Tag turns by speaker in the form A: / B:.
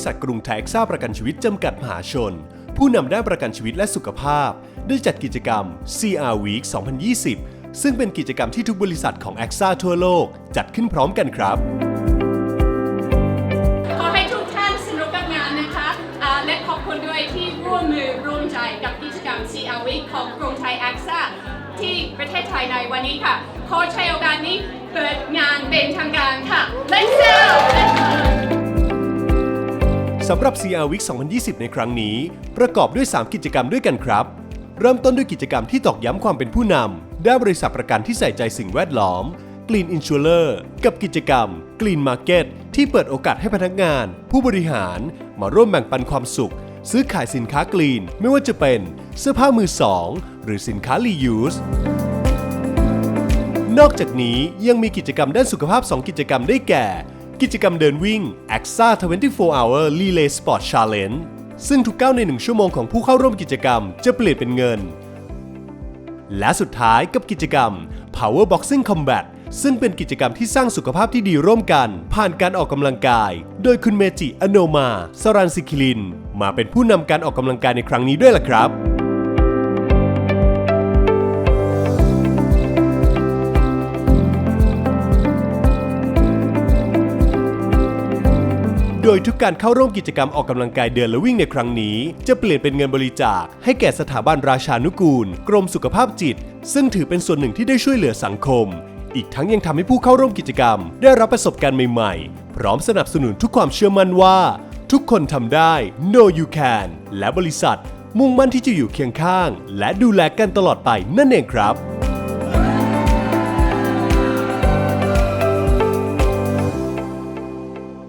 A: ริษัทกรุงไทยเอ็กซ่าประกันชีวิตจำกัดมหาชน ผู้นำด้านประกันชีวิตและสุขภาพ ได้จัดกิจกรรม CR Week 2020 ซึ่งเป็นกิจกรรมที่ทุกบริษัทของ a x a ทั่วโลก จัดขึ้นพร้อมกันครับ
B: ขอให้ทุกท่านสนุกกับงานนะคะอ่าและขอบคุณด้วยที่ร่วมมือร่วมใจกับกิจกรรม CR Week ของกรุงไทย a อ a ที่ประเทศไทยในวันนี้ค่ะขอใช้โอกาสนี้เปิดงานเป็นทางการค่ะ
A: สำหรับ CR Week 2020 ในครั้งนี้ ประกอบด้วย 3 กิจกรรมด้วยกันครับ เริ่มต้นด้วยกิจกรรมที่ตอกย้ำความเป็นผู้นำด้านบริษัทประกันที่ใส่ใจสิ่งแวดล้อม Green Insurer กับกิจกรรม Green Market ที่เปิดโอกาสให้พนักงาน ผู้บริหารมาร่วมแบ่งปันความสุข ซื้อขายสินค้ากรีนไม่ว่าจะเป็นเสื้อผ้ามือสองหรือสินค้า reuse นอกจากนี้ยังมีกิจกรรมด้านสุขภาพ 2 กิจกรรมได้แก่ กิจกรรมเดินวิ่ง AXA 24 Hour Relay Sport Challenge ซึ่งทุกก้าวใน 1 ชั่วโมงของผู้เข้าร่วมกิจกรรมจะเปลี่ยนเป็นเงิน และสุดท้ายกับกิจกรรม Power Boxing Combat ซึ่งเป็นกิจกรรมที่สร้างสุขภาพที่ดีร่วมกัน ผ่านการออกกำลังกาย โดยคุณเมจิ อโนมา สรันสิคิลิน มาเป็นผู้นำการออกกำลังกายในครั้งนี้ด้วยล่ะครับ โดยทุกการเข้าร่วมกิจกรรมออกกำลังกายเดินและวิ่งในครั้งนี้ จะเปลี่ยนเป็นเงินบริจาค ให้แก่สถาบันราชานุกูล กรมสุขภาพจิต ซึ่งถือเป็นส่วนหนึ่งที่ได้ช่วยเหลือสังคม อีกทั้งยังทำให้ผู้เข้าร่วมกิจกรรม ได้รับประสบการณ์ใหม่ๆ พร้อมสนับสนุนทุกความเชื่อมั่นว่า ทุกคนทำได้ No You Can และบริษัท มุ่งมั่นที่จะอยู่เคียงข้าง และดูแลกันตลอดไปนั่นเองครับ